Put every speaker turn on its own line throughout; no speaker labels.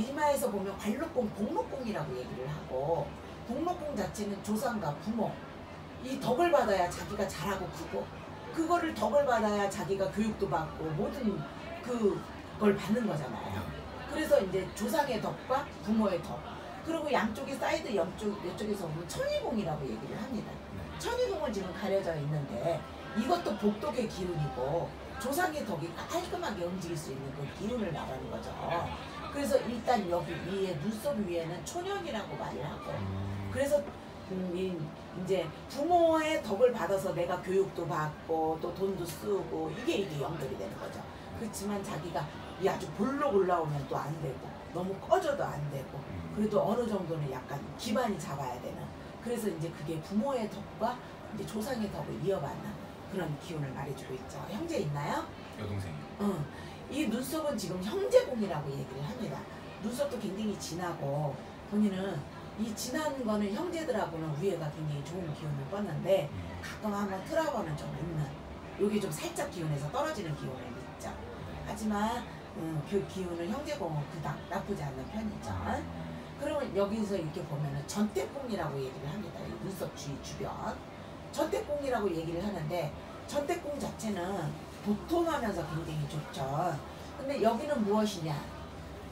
일마에서 보면 관록공, 복록공이라고 얘기를 하고 복록공 자체는 조상과 부모 이 덕을 받아야 자기가 잘하고 크고 그거를 덕을 받아야 자기가 교육도 받고 모든 그걸 받는 거잖아요. 그래서 이제 조상의 덕과 부모의 덕 그리고 양쪽이 사이드 옆쪽 이쪽에서 보면 천위공이라고 얘기를 합니다.
네.
천위공은 지금 가려져 있는데 이것도 복덕의 기운이고 조상의 덕이 깔끔하게 움직일 수 있는 그 기운을 말하는 거죠. 그래서 일단 여기 위에 눈썹 위에는 초년이라고 말을 하고
음.
그래서 음, 이- 이제 부모의 덕을 받아서 내가 교육도 받고 또 돈도 쓰고 이게 이게 연결이 되는 거죠. 그렇지만 자기가 이 아주 볼록 올라오면 또 안 되고 너무 꺼져도 안 되고
음.
그래도 어느 정도는 약간 기반이 잡아야 되는 그래서 이제 그게 부모의 덕과 이제 조상의 덕을 이어받는 그런 기운을 말해주고 있죠. 형제 있나요?
여동생이요.
응. 이 눈썹은 지금 형제공이라고 얘기를 합니다. 눈썹도 굉장히 진하고 본인은 이 진한 거는 형제들하고는 위에가 굉장히 좋은 기운을 뻗는데
음.
가끔 한번 트러블은 좀 있는 요게 좀 살짝 기운에서 떨어지는 기운은 있죠. 하지만 음, 그 기운은 형제공은 그닥 나쁘지 않은 편이죠. 그러면 여기서 이렇게 보면은 전태공이라고 얘기를 합니다. 이 눈썹 주위 주변. 전태공이라고 얘기를 하는데 전태공 자체는 도톰하면서 굉장히 좋죠. 근데 여기는 무엇이냐?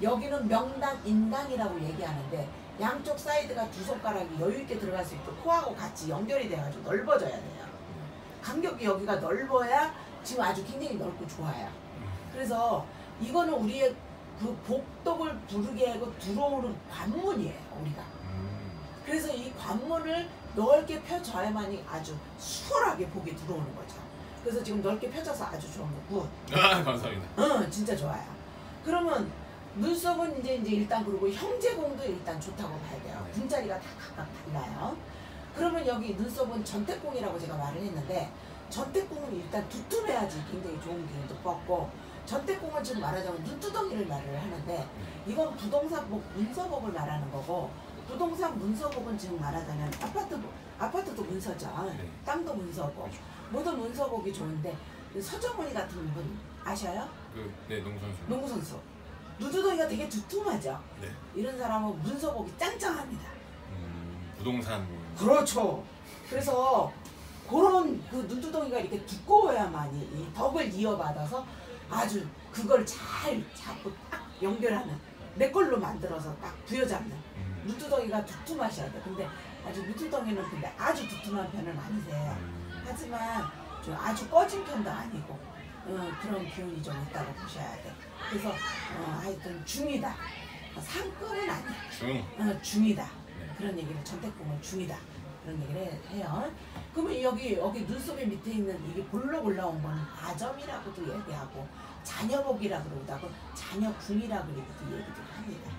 여기는 명당, 인당이라고 얘기하는데 양쪽 사이드가 두 손가락이 여유 있게 들어갈 수 있고 코하고 같이 연결이 돼가지고 넓어져야 돼요. 간격이 여기가 넓어야 지금 아주 굉장히 넓고 좋아요. 그래서 이거는 우리의 그 복덕을 부르게 하고 들어오는 관문이에요, 우리가.
음.
그래서 이 관문을 넓게 펴줘야만이 아주 수월하게 복이 들어오는 거죠. 그래서 지금 넓게 펴져서 아주 좋은 거고,
아 감사합니다.
응, 진짜 좋아요. 그러면 눈썹은 이제 이제 일단 그리고 형제공도 일단 좋다고 봐야 돼요.
네.
분자리가 다 각각 달라요. 그러면 여기 눈썹은 전태공이라고 제가 말을 했는데 전태공은 일단 두툼해야지 굉장히 좋은 기운도 뻗고 전태공은 지금 말하자면 눈두덩이를 말을 하는데 이건 부동산 뭐 문서복을 말하는 거고 부동산 문서복은 지금 말하자면 아파트 아파트도 문서죠.
네.
땅도 문서복.
그렇죠.
모든 문서복이 좋은데 그 서정훈이 같은 분 아셔요?
그 네 농구 선수.
농구 선수. 눈두덩이가 되게 두툼하죠.
네.
이런 사람은 문서복이 짱짱합니다.
음, 부동산.
그렇죠. 그래서 그런 그 눈두덩이가 이렇게 두꺼워야만이 이 덕을 이어받아서 아주 그걸 잘 잡고 딱 연결하는 내 걸로 만들어서 딱 부여잡는
음.
눈두덩이가 두툼하셔야 돼. 근데 아주 눈두덩이는 근데 아주 두툼한 편은 아니세요.
음.
하지만 좀 아주 꺼진 편도 아니고 어, 그런 기운이 좀 있다고 보셔야 돼. 그래서 어, 하여튼 중이다. 상급은 아니야.
중.
어, 중이다.
네.
그런 얘기를 전태궁은 중이다. 그런 얘기를 해- 해요. 그러면 여기 여기 눈썹의 밑에 있는 이게 볼록 올라온 거는 아점이라고도 얘기하고 자녀복이라 그러기도 하고 자녀궁이라 그러기도 얘기도 합니다.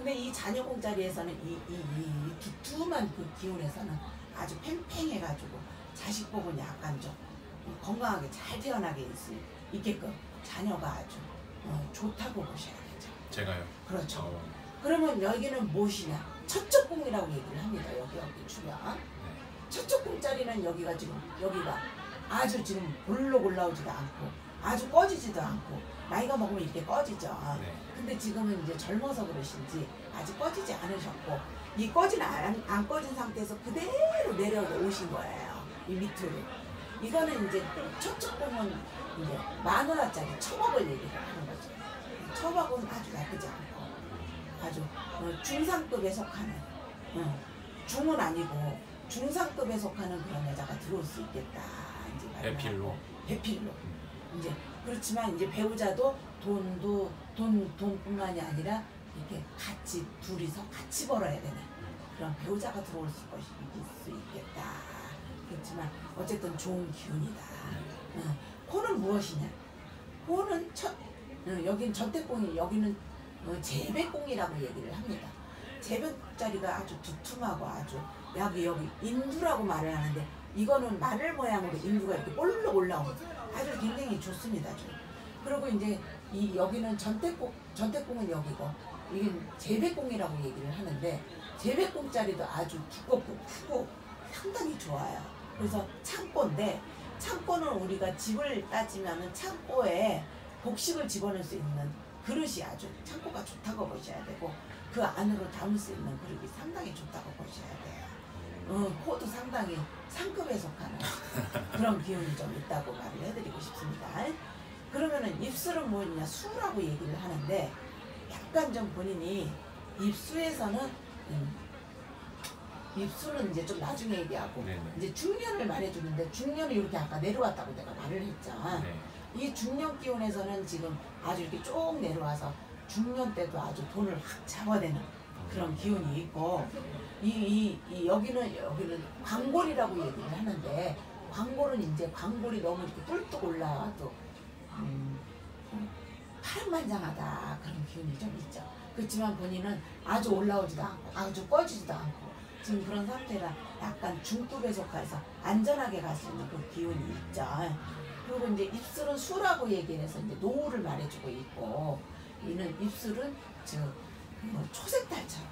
근데 이 자녀궁 자리에서는 이, 이, 이 두툼한 그 기운에서는 아주 팽팽해가지고 자식 복은 약간 좀 건강하게 잘 태어나게 있, 있게끔 자녀가 아주 어, 좋다고 보셔야겠죠.
제가요.
그렇죠.
어,
그러면 여기는 무엇이냐? 첫째 cung이라고 얘기를 합니다. 여기 여기 주변.
네.
첫째 cung자리는 여기가 지금 여기가 아주 지금 볼록 올라오지도 않고 아주 꺼지지도 않고 나이가 먹으면 이렇게 꺼지죠.
네.
근데 지금은 이제 젊어서 그러신지 아직 꺼지지 않으셨고 이 꺼진 안, 안 꺼진 상태에서 그대로 내려오신 거예요. 이 밑으로. 이거는 이제 첫째 cung은 이제 만 원짜리 처박을 얘기를 하는 거죠. 처박은 아주 나쁘지 않고 아주 어, 중상급에 속하는 어, 중은 아니고 중상급에 속하는 그런 여자가 들어올 수 있겠다. 이제
배필로.
배필로. 이제 그렇지만 이제 배우자도 돈도 돈 돈뿐만이 아니라 이렇게 같이 둘이서 같이 벌어야 되는 그런 배우자가 들어올 수, 수 있겠다. 그렇지만 어쨌든 좋은 기운이다. 어, 코는 무엇이냐? 코는 첫 어, 여긴 전태공이 여기는 어, 재배공이라고 얘기를 합니다. 재배자리가 아주 두툼하고 아주 여기 여기 인두라고 말을 하는데 이거는 마늘 모양으로 인두가 이렇게 볼록 올라오는 아주 굉장히 좋습니다. 좀. 그리고 이제 이 여기는 전태공 전태공은 여기고 이게 재배공이라고 얘기를 하는데 재배공짜리도 아주 두껍고 크고 상당히 좋아요. 그래서 창고인데 창고는 우리가 집을 따지면은 창고에 복식을 집어넣을 수 있는 그릇이 아주 창고가 좋다고 보셔야 되고 그 안으로 담을 수 있는 그릇이 상당히 좋다고 보셔야 돼요. 어, 코도 상당히 상급에 속하는 그런 기운이 좀 있다고 말을 해드리고 싶습니다. 그러면은 입술은 뭐냐 수라고 얘기를 하는데 약간 좀 본인이 입수에서는 음, 입술은 이제 좀 나중에 얘기하고
네네.
이제 중년을 말해주는데 중년이 이렇게 아까 내려왔다고 내가 말을 했죠.
네.
이 중년 기운에서는 지금 아주 이렇게 쭉 내려와서 중년 때도 아주 돈을 확 잡아대는 그런 기운이 있고 이, 이, 이 여기는 여기는 광골이라고 얘기를 하는데 광골은 이제 광골이 너무 이렇게 뿔뚝 올라와도 음, 파란만장하다 그런 기운이 좀 있죠. 그렇지만 본인은 아주 올라오지도 않고 아주 꺼지지도 않고 지금 그런 상태라 약간 중급에 속해서 안전하게 갈 수 있는 그 기운이 있죠. 그리고 이제 입술은 수라고 얘기를 해서 이제 노후를 말해주고 있고 이는 입술은 저 뭐 초색 달처럼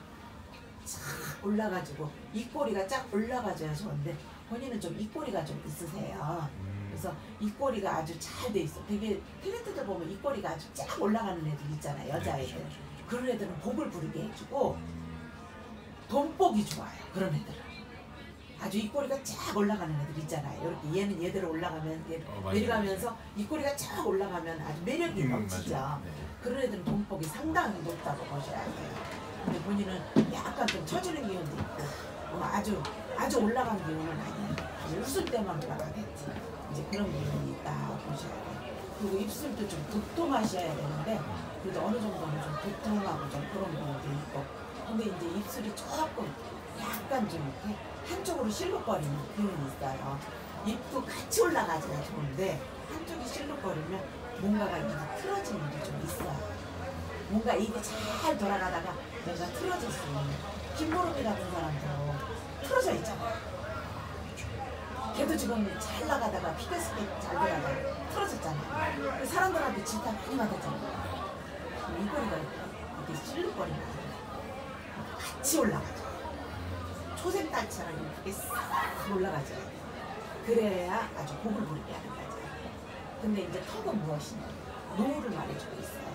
쫙 올라가지고 입꼬리가 쫙 올라가줘야 좋은데 본인은 좀 입꼬리가 좀 있으세요.
음.
그래서 입꼬리가 아주 잘 돼 있어. 되게 탤런트들 보면 입꼬리가 아주 쫙 올라가는 애들 있잖아요. 여자애들.
네, 그렇죠,
그런 애들은 복을 부르게 해주고
음.
돈복이 좋아요. 그런 애들은. 아주 입꼬리가 쫙 올라가는 애들 있잖아요. 이렇게 얘는 얘대로 올라가면 얘
어.
내려가면서 입꼬리가 쫙 올라가면 아주 매력이
음,
넘치죠.
맞아요. 네.
그런 애들은 돈복이 상당히 높다고 보셔야 돼요. 근데 본인은 약간 좀 처지는 기운도 있고 뭐 아주 아주 올라간 기운은 아니야. 웃을 때만 올라가겠지. 이제 그런 기운이 있다 보셔야 돼요. 그리고 입술도 좀 도톰하셔야 되는데 그래도 어느 정도는 좀 도톰하고 좀 그런 부분도 있고 근데 이제 입술이 조금 약간 좀 이렇게 한쪽으로 실룩거리는 기운이 있어요. 입도 같이 올라가지가 좋은데 한쪽이 실룩거리면 뭔가가 이게 틀어지는 게 좀 있어요. 뭔가 입이 잘 돌아가다가 뭔가 틀어졌어. 김보름이 같은 사람도 틀어져 있잖아. 걔도 지금 잘 나가다가 피겨스케 잘 되다가 틀어졌잖아. 그 사람들한테 진짜 많이 맞았잖아. 이거리가 이렇게 실룩거리는 거 같이 올라가죠. 초생딸처럼 이렇게 싹 올라가죠. 그래야 아주 복을 부르게 하는 거죠. 근데 이제 턱은 무엇이냐? 노후를 말해주고 있어요.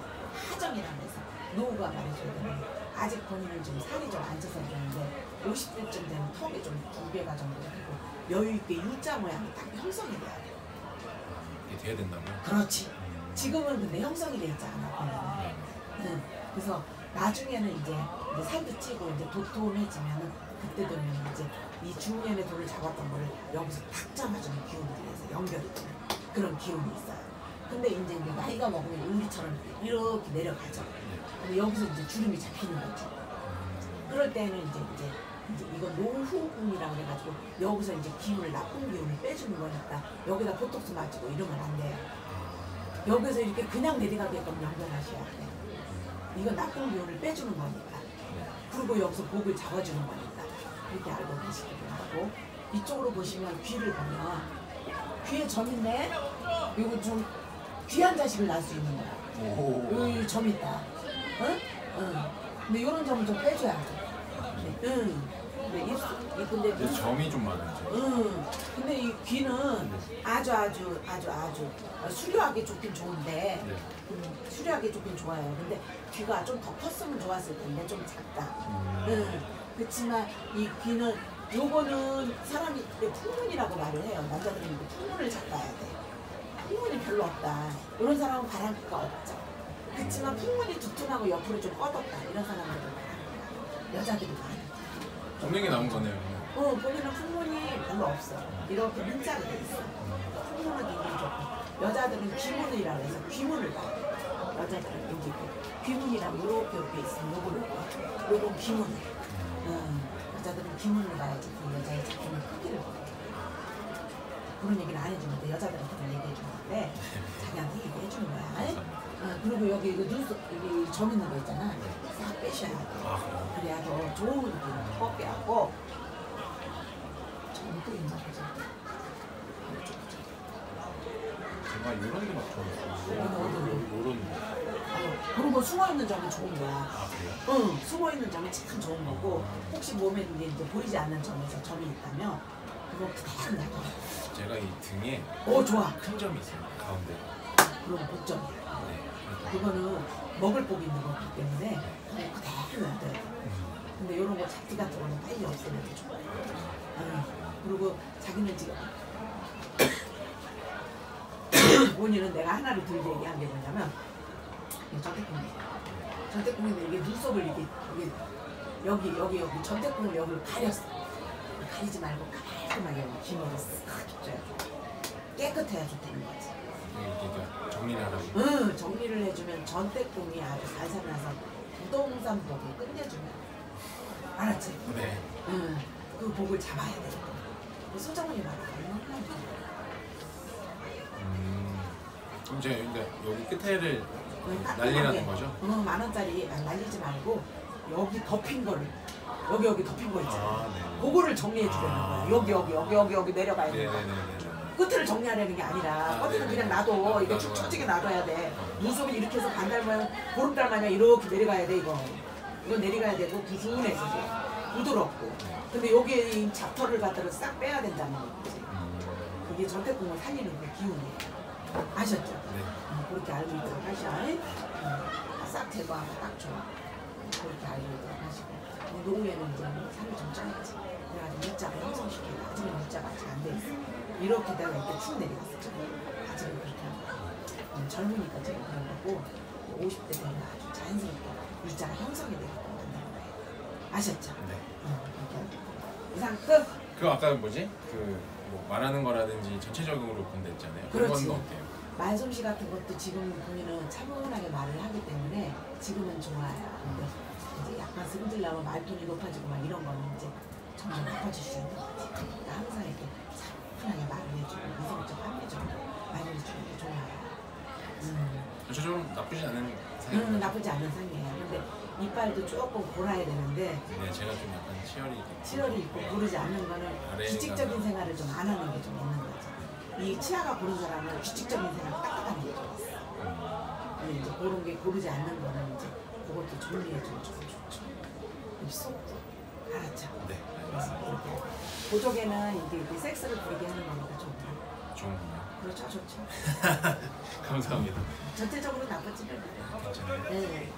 하정이라고 해서 노후가 말해줘야 되는데 아직 본인은 좀 살이 좀 안 쪄서 그러는데 50대쯤 되면 턱이 좀 두 배가 정도 되고 여유 있게 U자 모양이 딱 형성이 돼야 돼요.
이게 돼야 된다고요?
그렇지.
음.
지금은 근데 형성이 돼 있지 않아.
네.
응. 그래서 나중에는 이제, 이제 살도 찌고 이제 도톰해지면은 그때 되면 이제 이 중년의 돌을 잡았던 거를 여기서 탁 잡아주는 기운들이 해서 연결이 되는 그런 기운이 있어요. 근데 이제, 이제 나이가 먹으면 우리처럼 이렇게 내려가죠.
네.
근데 여기서 이제 주름이 잡히는 거죠.
음.
그럴 때는 이제 이제 이제 이거 노후궁이라고 해가지고 여기서 이제 기운을 나쁜 기운을 빼주는 거니까 여기다 보톡스 맞추고 이러면 안 돼요.
아.
여기서 이렇게 그냥 내려가게끔 연결하셔야 돼요. 이건 나쁜 기운을 빼주는 거니까.
네.
그리고 여기서 복을 잡아주는 거니까. 이렇게 알고 계시기를 하고. 이쪽으로 보시면 귀를 보면 귀에 점 있네? 이거 좀 귀한 자식을 낳을 수 있는 거야.
오.
여기 점 있다. 응? 응. 근데 이런 점은 좀 빼줘야 돼. 네. 응. 근데 입술, 이 근데
근데
눈-
점이 좀 많아요. 저.
응. 근데 이 귀는 아주 아주 아주 아주 수려하게 좋긴 좋은데
네.
음, 수려하게 좋긴 좋아요. 근데 귀가 좀 더 컸으면 좋았을 텐데 좀 작다.
음.
응. 그렇지만 이 귀는 요거는 사람이 이게 풍문이라고 말을 해요. 남자들은 이거 풍문을 잡아야 돼. 풍문이 별로 없다. 이런 사람은 바람기가 없죠. 그렇지만 풍문이 두툼하고 옆으로 좀 뻗었다. 이런 사람들은 바람기가 여자들이 많아.
없는 게 나온 거네요.
어, 본인은 풍문이 별로 없어. 이렇게 문자로 돼 있어. 풍문은 굉장히 좋고. 여자들은 귀문이라고 해서 귀문을 봐. 여자들은 여기 귀문이랑 이렇게 이렇게 있으면 요거 요거. 요건 귀문. 음, 여자들은 귀문을 봐야지 그 여자의 작품의 크기를 봐. 그런 얘기는 안 해주는데 여자들은 그런 얘기해 주는데 자기한테 얘기해 주는 거야. 어, 그리고 여기 이거 눈썹 여기 점 있는 거 있잖아. 싹 빼셔야 돼.
아?
그래야 더 좋은 느낌 뻗게 하고 점도 있나 보자.
제가 이런 게막
어디?
이런 거.
어, 그리고 숨어 있는 점이 좋은 거야.
아, 그래요?
응, 숨어 있는 점이 참 좋은 거고 혹시 몸에 이제 이제 보이지 않는 점에서 점이 있다면 그거.
제가 이 등에
오 좋아.
큰 점이 있어요. 가운데.
그럼 복점이야.
네.
그거는 먹을 복이 있는 거기 때문에 그냥 그대로 놔둬야 돼. 근데 이런 거 잡티 같은 거는 빨리 없애면 돼 좋아요. 응. 그리고 자기는 지금 본인은 내가 하나를 들게 얘기한 게 뭐냐면 이 전태궁이 전태궁인데 이게 눈썹을 이게, 이게 여기 여기 여기 전태궁을 여기를 가렸어 가리지 말고 깔끔하게 기모를 쓱 줘야 깨끗해야 좋다는 거지
이게 정리를 하라고.
응 정리를 해주면 전태궁이 아주 살살나서 부동산 복을 끝내주면 알았지?
네.
응, 그 복을 잡아야 돼. 그 소장원이 말하고 얼마나.
음. 그럼 제가 근데 여기 끝에를
그걸
난리라는
깔끔하게,
거죠?
응, 만 원짜리 아, 날리지 말고 여기 덮인 거를 여기 여기 덮인 거 있잖아.
아, 네.
그거를 정리해 주려는
아.
거야. 여기 여기 여기 여기 여기 내려가야 돼.
네네네네.
끝을 정리하려는 게 아니라
아,
끝은. 그냥 놔둬. 이거
놔둬.
처지게 놔둬야 돼. 눈썹을 이렇게 해서 반달 마냥 보름달 마냥 이렇게 내려가야 돼 이거. 이거 내려가야 되고 구순해서 부드럽고. 근데 여기에 이 잡터를 갖다가 싹 빼야 된다는 거지.
음.
그게 전태궁을 살리는 그 기운이에요. 아셨죠?
네.
어, 그렇게 알고 있도록 하셔. 어, 싹 제거하고 딱 좋아. 그렇게 알고 있도록 하시고. 근데 노후에는 이제 살을 좀 쪄야지. 그래가지고 물자가 형성시키고 아직은 물자가 아직 안 돼 있어. 이렇게 내가 이렇게 축 내려갔었죠. 아직은 그렇게 하고. 음, 젊으니까 지금 그런 거고 50대 되면 아주 자연스럽게 물자가 형성이 만드는 거예요. 아셨죠?
네.
어, 이렇게 하고. 이상 끝!
그 아까 뭐지? 그 뭐 말하는 거라든지 전체적으로 본다 했잖아요.
그렇지.
어때요?
말솜씨 같은 것도 지금 본인은 차분하게 말을 지금은 좋아요. 근데 이제 약간 승질 나면 말톤이 높아지고 막 이런 거는 이제 점점 높아질 수 있는 거지. 그러니까 항상 이렇게 차분하게 말을 해주고 이성적 합리적으로 말을 해주는 게 좋아요. 음,
전체적으로 나쁘지 않은 사이인
음? 나쁘지 않은 상이에요. 근데 이빨도 조금 골아야 되는데
네, 제가 좀 약간 치열이 있고.
치열이 있고 고르지 않는 거는 규칙적인 생활을 좀 안 하는 게 좀 있는 거죠. 이 치아가 고른 사람은 규칙적인 생활 딱딱하는 게 좋았어.
음.
근데 이제 그런 게 고르지 않는 거는 이제 그것도 정리해주면 좀 좋죠. 입속도 알았죠?
네,
그래서
알겠습니다.
이렇게 고족에는 이게 이렇게 섹스를 부리게 하는 거니까 좋다.
좋은군요.
그렇죠, 좋죠.
감사합니다.
전체적으로 나쁘지는 않아요.
괜찮아요.
네.